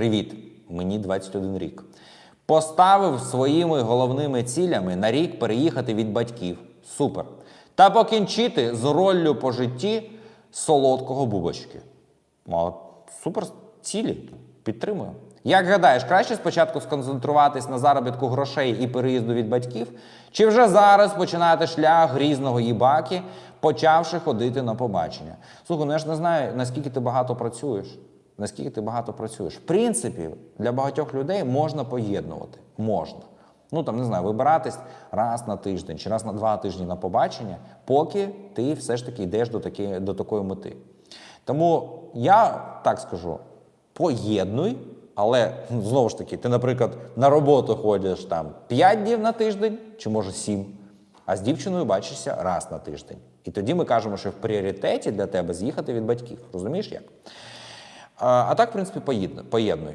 Привіт! Мені 21 рік. Поставив своїми головними цілями на рік переїхати від батьків. Супер. Та покінчити з роллю по житті солодкого бубочки. О, супер цілі. Підтримую. Як гадаєш, краще спочатку сконцентруватись на заробітку грошей і переїзду від батьків, чи вже зараз починати шлях грізного їбаки, почавши ходити на побачення? Слухай, ну я ж не знаю, наскільки ти багато працюєш. Наскільки ти багато працюєш. В принципі, для багатьох людей можна поєднувати. Можна. Ну там не знаю, вибиратись раз на тиждень чи раз на два тижні на побачення, поки ти все ж таки йдеш до, такі, до такої мети. Тому я так скажу: поєднуй, але ну, знову ж таки, ти, наприклад, на роботу ходиш там 5 днів на тиждень, чи може 7, а з дівчиною бачишся раз на тиждень. І тоді ми кажемо, що в пріоритеті для тебе з'їхати від батьків. Розумієш як? А, так, в принципі, поєднуй.